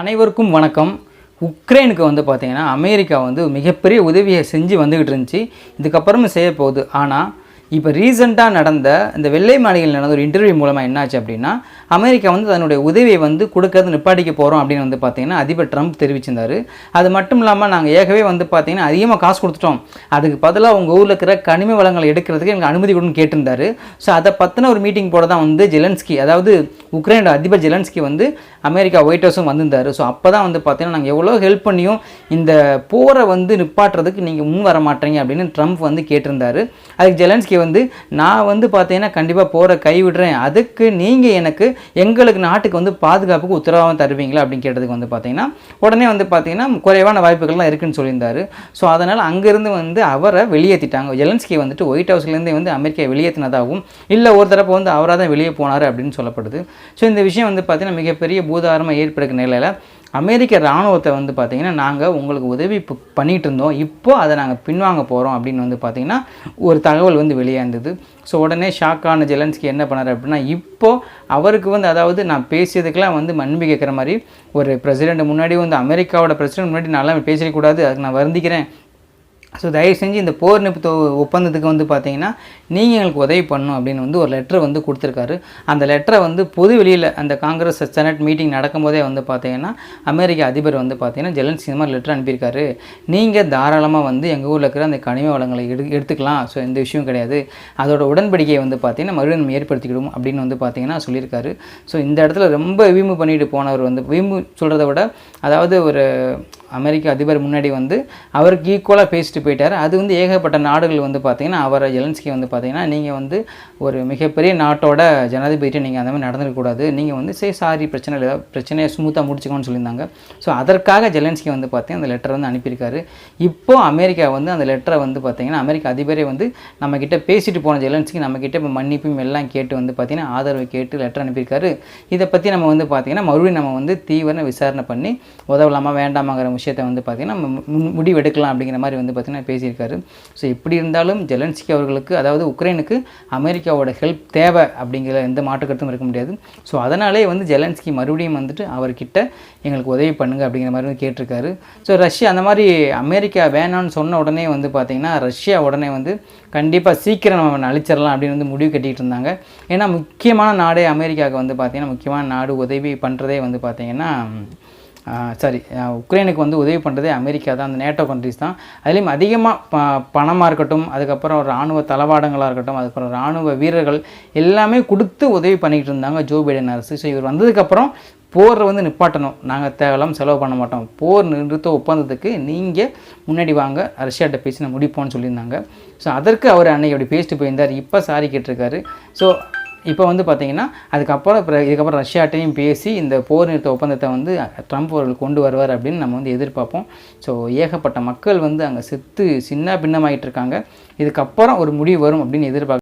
அனைவருக்கும் வணக்கம். உக்ரைனுக்கு வந்து பார்த்திங்கன்னா அமெரிக்கா வந்து மிகப்பெரிய உதவியை செஞ்சு வந்துக்கிட்டு இருந்துச்சு. இதுக்கப்புறமும் செய்ய போகுது ஆனால் இப்போ ரீசெண்டாக நடந்த இந்த வெள்ளை மாளிகையில் நடந்த ஒரு இன்டர்வியூ மூலமாக என்னாச்சு அப்படின்னா அமெரிக்கா வந்து தன்னுடைய உதவியை வந்து கொடுக்கறது நிப்பாட்டிக்க போகிறோம் அப்படின்னு வந்து பார்த்தீங்கன்னா அதிபர் ட்ரம்ப் தெரிவிச்சிருந்தாரு. அது மட்டும் இல்லாமல் நாங்கள் ஏகவே வந்து பார்த்தீங்கன்னா அதிகமாக காசு கொடுத்துட்டோம். அதுக்கு பதிலாக உங்கள் ஊரில் இருக்கிற கனிம வளங்களை எடுக்கிறதுக்கு எனக்கு அனுமதி கொடுன்னு கேட்டிருந்தாரு. ஸோ அதை பற்றின ஒரு மீட்டிங் போட தான் வந்து ஜெலன்ஸ்கி அதாவது உக்ரைனோட அதிபர் ஜெலன்ஸ்கி வந்து அமெரிக்கா ஒயிட் ஹவுஸும் வந்திருந்தார். ஸோ அப்போ தான் வந்து பார்த்தீங்கன்னா நாங்கள் எவ்வளோ ஹெல்ப் பண்ணியும் இந்த போரை வந்து நிப்பாட்டுறதுக்கு நீங்கள் முன் வர மாட்டீங்க அப்படின்னு ட்ரம்ப் வந்து கேட்டிருந்தாரு. அதுக்கு ஜெலன்ஸ்கி வந்து நான் வந்து பார்த்தீங்கன்னா கண்டிப்பாக போகிற கைவிடுறேன். அதுக்கு நீங்கள் எனக்கு எங்களுக்கு நாட்டுக்கு வந்து பாதுகாப்புக்கு உத்தரவாதம் தருவீங்களா அப்படின்னு கேட்டதுக்கு வந்து பார்த்தீங்கன்னா உடனே வந்து பார்த்தீங்கன்னா குறைவான வாய்ப்புகள்லாம் இருக்குன்னு சொல்லியிருந்தார். ஸோ அதனால் அங்கேருந்து வந்து அவரை வெளியேற்றிட்டாங்க ஜெலன்ஸ்கி வந்துட்டு ஒயிட் ஹவுஸ்லேருந்தே வந்து அமெரிக்கா வெளியேற்றினதாகவும் இல்லை ஒரு தரப்பு வந்து அவராக தான் வெளியே போனார் அப்படின்னு சொல்லப்படுது. ஸோ இந்த விஷயம் வந்து பார்த்தீங்கன்னா மிகப்பெரிய பூதாரமாக ஏற்படுற நிலையில் அமெரிக்க இராணுவத்தை வந்து பார்த்திங்கன்னா நாங்கள் உங்களுக்கு உதவி பண்ணிகிட்டு இருந்தோம் இப்போ அதை நாங்கள் பின்வாங்க போகிறோம் அப்படின்னு வந்து பார்த்திங்கன்னா ஒரு தகவல் வந்து வெளியாந்தது ஸோ உடனே ஷாக்கான ஜெலன்ஸ்கி என்ன பண்ணார் அப்படின்னா இப்போது அவருக்கு வந்து அதாவது நான் பேசியதுக்கெல்லாம் வந்து மன்னிப்பு கேட்குற மாதிரி ஒரு பிரசிடெண்ட் முன்னாடி வந்து அமெரிக்காவோட பிரசிடெண்ட் முன்னாடி நல்லா பேசிடக்கூடாது அதுக்கு நான் வருந்திக்கிறேன். ஸோ தயவு செஞ்சு இந்த போர் நிறுத்த ஒப்பந்தத்துக்கு வந்து பார்த்தீங்கன்னா நீங்கள் எங்களுக்கு உதவி பண்ணணும் அப்படின்னு வந்து ஒரு லெட்டர் வந்து கொடுத்துருக்காரு. அந்த லெட்டரை வந்து பொது வெளியில் அந்த காங்கிரஸ் செனட் மீட்டிங் நடக்கும்போதே வந்து பார்த்தீங்கன்னா அமெரிக்க அதிபர் வந்து பார்த்தீங்கன்னா ஜெலன்ஸ்கி இந்த மாதிரி லெட்டர் அனுப்பியிருக்காரு. நீங்கள் தாராளமாக வந்து எங்கள் ஊரில் இருக்கிற அந்த கனிம வளங்களை எடு எடுத்துக்கலாம். ஸோ எந்த விஷயம் கிடையாது. அதோட உடன்படிக்கையை வந்து பார்த்தீங்கன்னா மறுபடியும் நம்ம ஏற்படுத்திக்கிடும் அப்படின்னு வந்து பார்த்தீங்கன்னா சொல்லியிருக்காரு. ஸோ இந்த இடத்துல ரொம்ப வீம்பு பண்ணிட்டு போனவர் வந்து வீம்பு சொல்கிறத விட அதாவது ஒரு அமெரிக்க அதிபர் முன்னாடி வந்து அவருக்கு ஈக்குவலாக பேசிட்டு போயிட்டார். அது வந்து ஏகப்பட்ட நாடுகள் வந்து பார்த்தீங்கன்னா அவரை ஜெலன்ஸ்கி வந்து பார்த்தீங்கன்னா நீங்கள் வந்து ஒரு மிகப்பெரிய நாட்டோட ஜனாதிபதிட்டு நீங்கள் அந்த மாதிரி நடந்துடக்கூடாது நீங்கள் வந்து சே சாரி பிரச்சனை இல்லை. பிரச்சனையை ஸ்மூத்தாக முடிச்சுக்கோன்னு சொல்லியிருந்தாங்க. ஸோ அதற்காக ஜெலன்ஸ்கி வந்து பார்த்தீங்கன்னா அந்த லெட்டர் வந்து அனுப்பியிருக்காரு. இப்போ அமெரிக்கா வந்து அந்த லெட்டரை வந்து பார்த்திங்கன்னா அமெரிக்க அதிபரே வந்து நம்மக்கிட்ட பேசிட்டு போன ஜெலன்ஸ்கி நம்மக்கிட்ட இப்போ மன்னிப்பும் எல்லாம் கேட்டு வந்து பார்த்தீங்கன்னா ஆதரவை கேட்டு லெட்டர் அனுப்பியிருக்காரு. இதை பற்றி நம்ம வந்து பார்த்தீங்கன்னா மறுபடியும் நம்ம வந்து தீவிர விசாரணை பண்ணி உதவலாமா வேண்டாமாங்கிற விஷயத்தை வந்து பார்த்திங்கன்னா நம்ம மு- முடிவு எடுக்கலாம் அப்படிங்கிற மாதிரி வந்து பார்த்திங்கன்னா பேசியிருக்காரு. ஸோ எப்படி இருந்தாலும் ஜெலன்ஸ்கி அவர்களுக்கு அதாவது உக்ரைனுக்கு அமெரிக்காவோட ஹெல்ப் தேவை அப்படிங்கிற எந்த மாற்று கருத்தும் இருக்க முடியாது. ஸோ அதனாலே வந்து ஜெலன்ஸ்கி மறுபடியும் வந்துட்டு அவர்கிட்ட எங்களுக்கு உதவி பண்ணுங்க அப்படிங்கிற மாதிரி வந்து கேட்டிருக்காரு. ஸோ ரஷ்யா அந்த மாதிரி அமெரிக்கா வேணான்னு சொன்ன உடனே வந்து பார்த்திங்கன்னா ரஷ்யா உடனே வந்து கண்டிப்பாக சீக்கிரம் நம்ம அழிச்சிடலாம் அப்படின்னு வந்து முடிவு கட்டிகிட்டு இருந்தாங்க. ஏன்னா முக்கியமான நாடே அமெரிக்காவுக்கு வந்து பார்த்திங்கன்னா முக்கியமான நாடு உதவி பண்ணுறதே வந்து பார்த்திங்கன்னா சாரி. உக்ரைனுக்கு வந்து உதவி பண்ணுறதே அமெரிக்கா தான் அந்த நேட்டோ கண்ட்ரிஸ் தான். அதுலேயும் அதிகமாக ப பணமாக இருக்கட்டும் அதுக்கப்புறம் இராணுவ தளவாடங்களாக இருக்கட்டும் அதுக்கப்புறம் இராணுவ வீரர்கள் எல்லாமே கொடுத்து உதவி பண்ணிக்கிட்டு இருந்தாங்க ஜோ பைடன் அரசு. ஸோ இவர் வந்ததுக்கப்புறம் போரை வந்து நிப்பாட்டணும். நாங்கள் தேவையில்லாமல் செலவு பண்ண மாட்டோம். போர் நிறுத்த ஒப்பந்தத்துக்கு நீங்கள் முன்னாடி வாங்க ரஷ்யாட்ட பேசி நான் முடிப்போம்னு சொல்லியிருந்தாங்க. ஸோ அதற்கு அவர் அன்னைக்கு அப்படி பேசிட்டு போயிருந்தார். இப்போ சாரி கேட்டிருக்காரு. ஸோ இப்போ வந்து பார்த்தீங்கன்னா அதுக்கப்புறம் இப்போ இதுக்கப்புறம் ரஷ்யாட்டையும் பேசி இந்த போர் நிறுத்த ஒப்பந்தத்தை வந்து ட்ரம்ப் அவர்கள் கொண்டு வருவார் அப்படின்னு நம்ம வந்து எதிர்பார்ப்போம். ஸோ ஏகப்பட்ட மக்கள் வந்து அங்கே செத்து சின்ன பின்னமாயிட்டு இருக்காங்க இதுக்கப்புறம் ஒரு முடிவு வரும் அப்படின்னு எதிர்பார்க்க